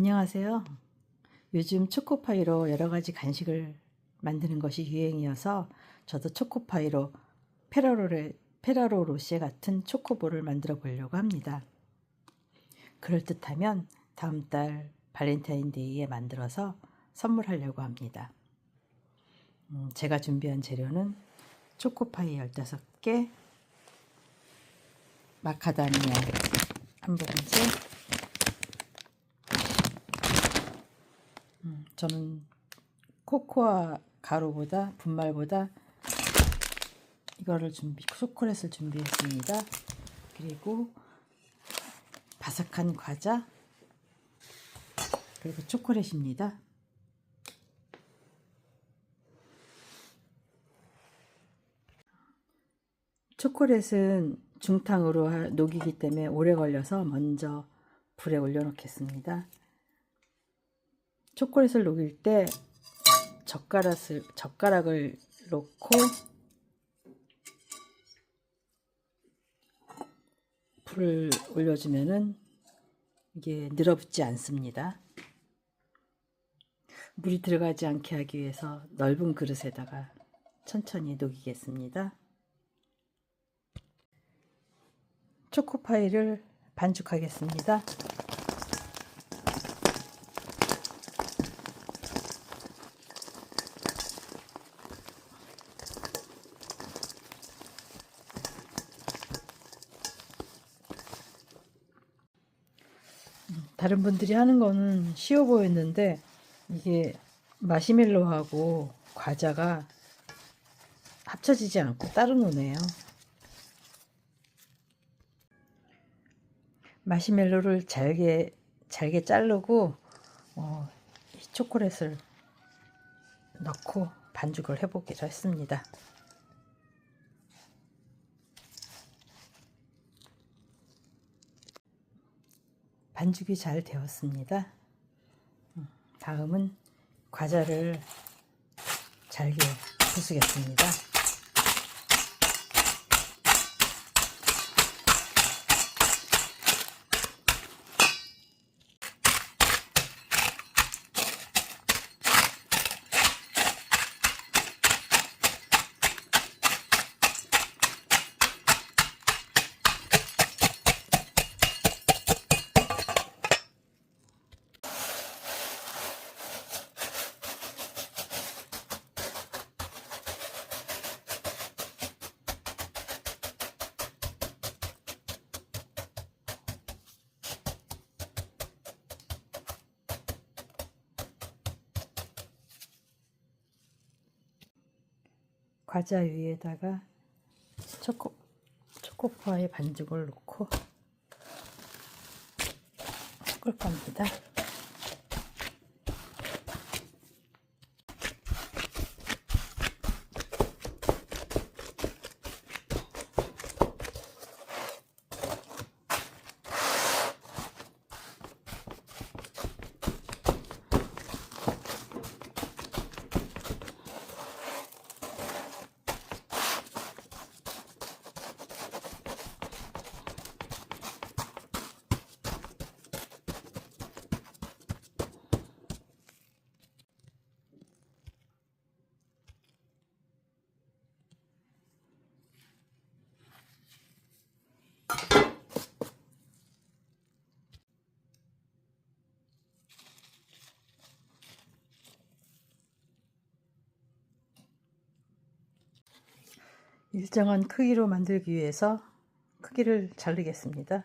안녕하세요. 요즘 초코파이로 여러 가지 간식을 만드는 것이 유행이어서 저도 초코파이로 페라로레, 페라로 로쉐 같은 초코볼을 만들어 보려고 합니다. 그럴듯하면 다음 달 발렌타인데이에 만들어서 선물하려고 합니다. 음, 제가 준비한 재료는 초코파이 15개, 마카다미아 한 봉지, 음, 저는 코코아 가루보다 분말보다 이거를 준비 초콜릿을 준비했습니다. 그리고 바삭한 과자 그리고 초콜릿입니다. 초콜릿은 중탕으로 할- 녹이기 때문에 오래 걸려서 먼저 불에 올려놓겠습니다. 초콜릿을 녹일 때 젓가락을, 젓가락을 놓고 불을 올려주면은 이게 늘어붙지 않습니다. 물이 들어가지 않게 하기 위해서 넓은 그릇에다가 천천히 녹이겠습니다. 초코파이를 반죽하겠습니다. 다른 분들이 하는 거는 쉬워 보였는데 이게 마시멜로하고 과자가 합쳐지지 않고 따로 노네요. 마시멜로를 잘게 잘게 자르고 어, 이 초콜릿을 넣고 반죽을 해보기로 했습니다. 반죽이 잘 되었습니다. 음, 다음은 과자를 잘게 부수겠습니다. 과자 위에다가 초코 초코파이 반죽을 넣고 섞을 겁니다. 일정한 크기로 만들기 위해서 크기를 자르겠습니다.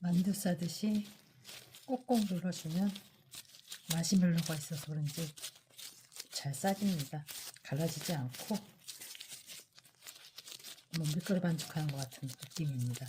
만두 싸듯이 꼭꼭 눌러주면 마시멜로가 있어서 그런지 잘 싸집니다. 갈라지지 않고 뭐 밀가루 반죽하는 것 같은 느낌입니다.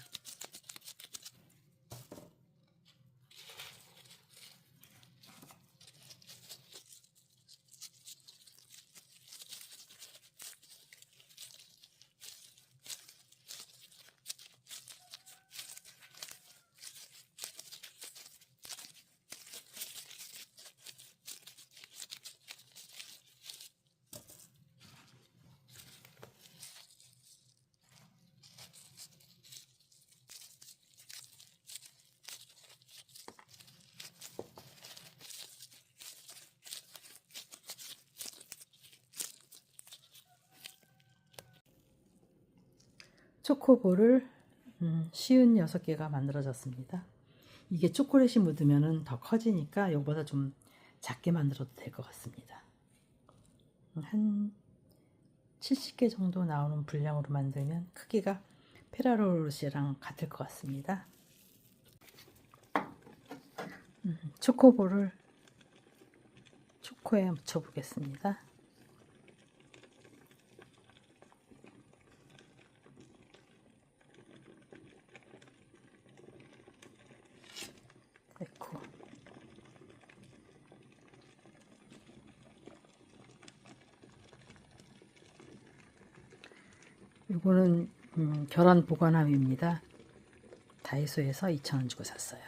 초코볼을 음, 쉬운 6개가 만들어졌습니다. 이게 초콜릿이 묻으면 더 커지니까 이거보다 좀 작게 만들어도 될 것 같습니다. 한 70개 정도 나오는 분량으로 만들면 크기가 페라로르시랑 같을 것 같습니다. 음, 초코볼을 초코에 묻혀보겠습니다. 됐고 이거는 음, 계란 보관함입니다. 다이소에서 2,000원 주고 샀어요.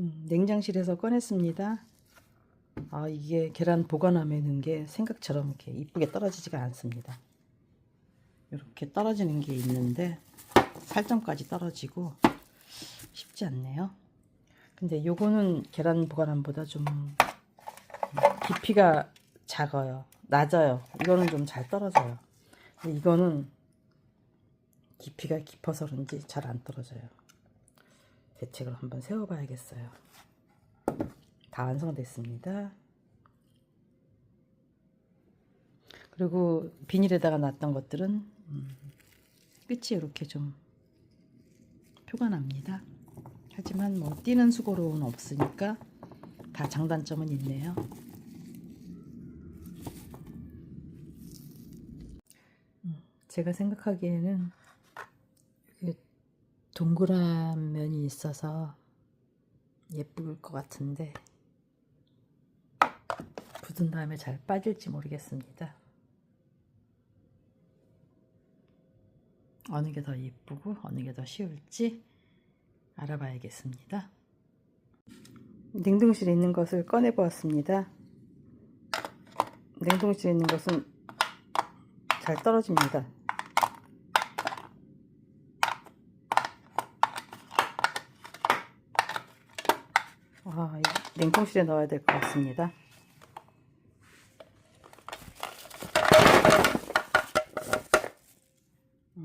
음, 냉장실에서 꺼냈습니다. 아, 이게 계란 보관함에 넣은 게 생각처럼 이렇게 이쁘게 떨어지지가 않습니다. 이렇게 떨어지는 게 있는데 살점까지 떨어지고 쉽지 않네요. 근데 요거는 계란 보관함보다 좀 깊이가 작아요. 낮아요. 이거는 좀 잘 떨어져요. 근데 이거는 깊이가 깊어서 그런지 잘 안 떨어져요. 대책을 한번 세워봐야겠어요. 다 완성됐습니다. 그리고 비닐에다가 놨던 것들은 음, 끝이 이렇게 좀 표가 납니다. 하지만 뭐 띄는 수고로는 없으니까 다 장단점은 있네요. 음, 제가 생각하기에는 동그란 면이 있어서 예쁠 것 같은데 굳은 다음에 잘 빠질지 모르겠습니다. 어느 게 더 예쁘고 어느 게 더 쉬울지 알아봐야겠습니다. 냉동실에 있는 것을 꺼내 보았습니다. 냉동실에 있는 것은 잘 떨어집니다. 아, 이 냉동실에 넣어야 될 것 같습니다. 음.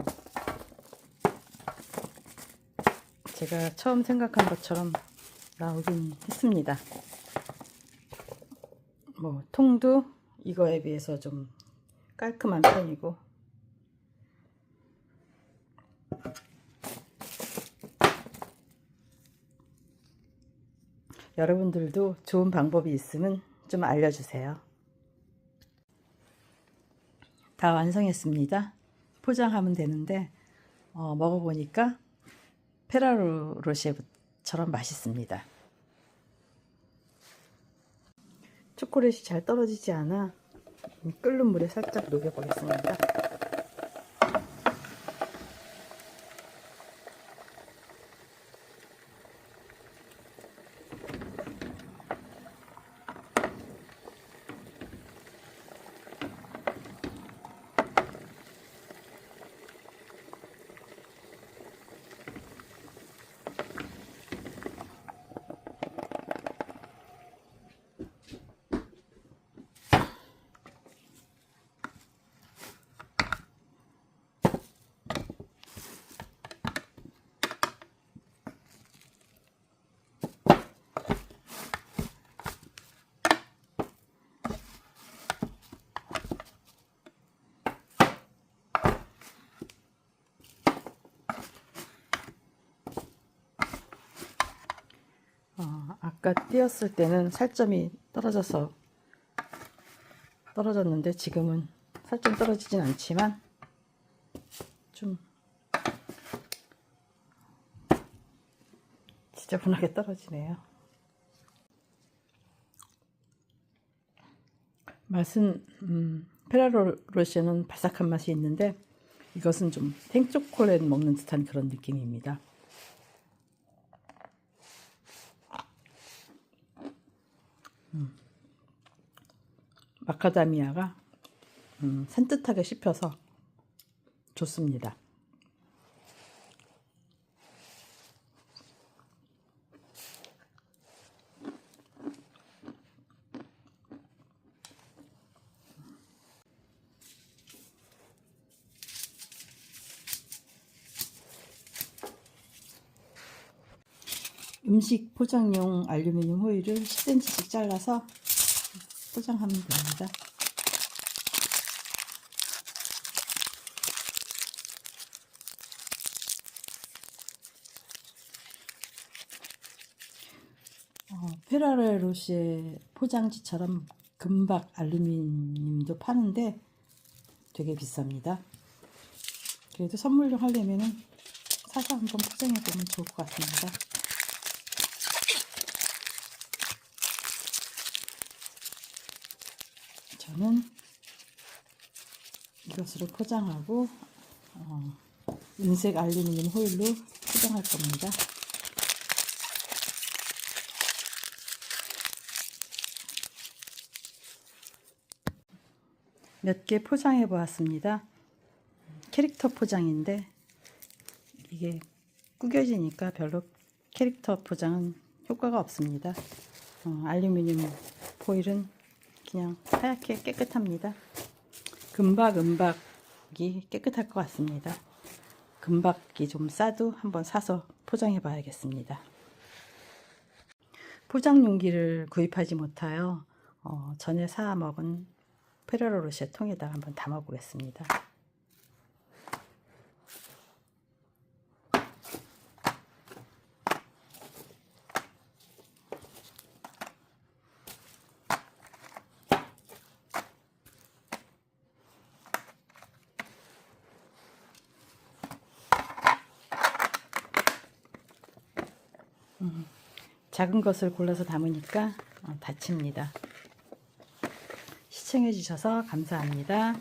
제가 처음 생각한 것처럼 나오긴 했습니다. 뭐 통도 이거에 비해서 좀 깔끔한 편이고 여러분들도 좋은 방법이 있으면 좀 알려주세요. 다 완성했습니다. 포장하면 되는데 어, 먹어보니까 페라로 로쉐처럼 맛있습니다. 초콜릿이 잘 떨어지지 않아 끓는 물에 살짝 녹여보겠습니다. 어, 아까 띄었을 때는 살점이 떨어져서 떨어졌는데 지금은 살점 떨어지진 않지만 좀 지저분하게 떨어지네요. 맛은 음, 페라로 로쉐는 바삭한 맛이 있는데 이것은 좀 생초콜릿 먹는 듯한 그런 느낌입니다. 마카다미아가 음, 산뜻하게 씹혀서 좋습니다. 음식 포장용 알루미늄 호일을 10cm씩 잘라서 포장하면 됩니다. 어, 페라레로시의 포장지처럼 금박 알루미늄도 파는데 되게 비쌉니다. 그래도 선물용 하려면은 사서 한번 포장해 보면 좋을 것 같습니다. 저는 이것으로 포장하고 어, 은색 알루미늄 호일로 포장할 겁니다. 몇 개 포장해 보았습니다. 캐릭터 포장인데 이게 구겨지니까 별로 캐릭터 포장은 효과가 없습니다. 어, 알루미늄 포일은 그냥 하얗게 깨끗합니다. 금박 은박이 깨끗할 것 같습니다. 금박이 좀 싸도 한번 사서 포장해 봐야겠습니다. 포장 용기를 구입하지 못하여 어, 전에 사 먹은 페레로로쉐 통에다가 한번 담아 보겠습니다. 작은 것을 골라서 담으니까 어, 다칩니다. 시청해 주셔서 감사합니다.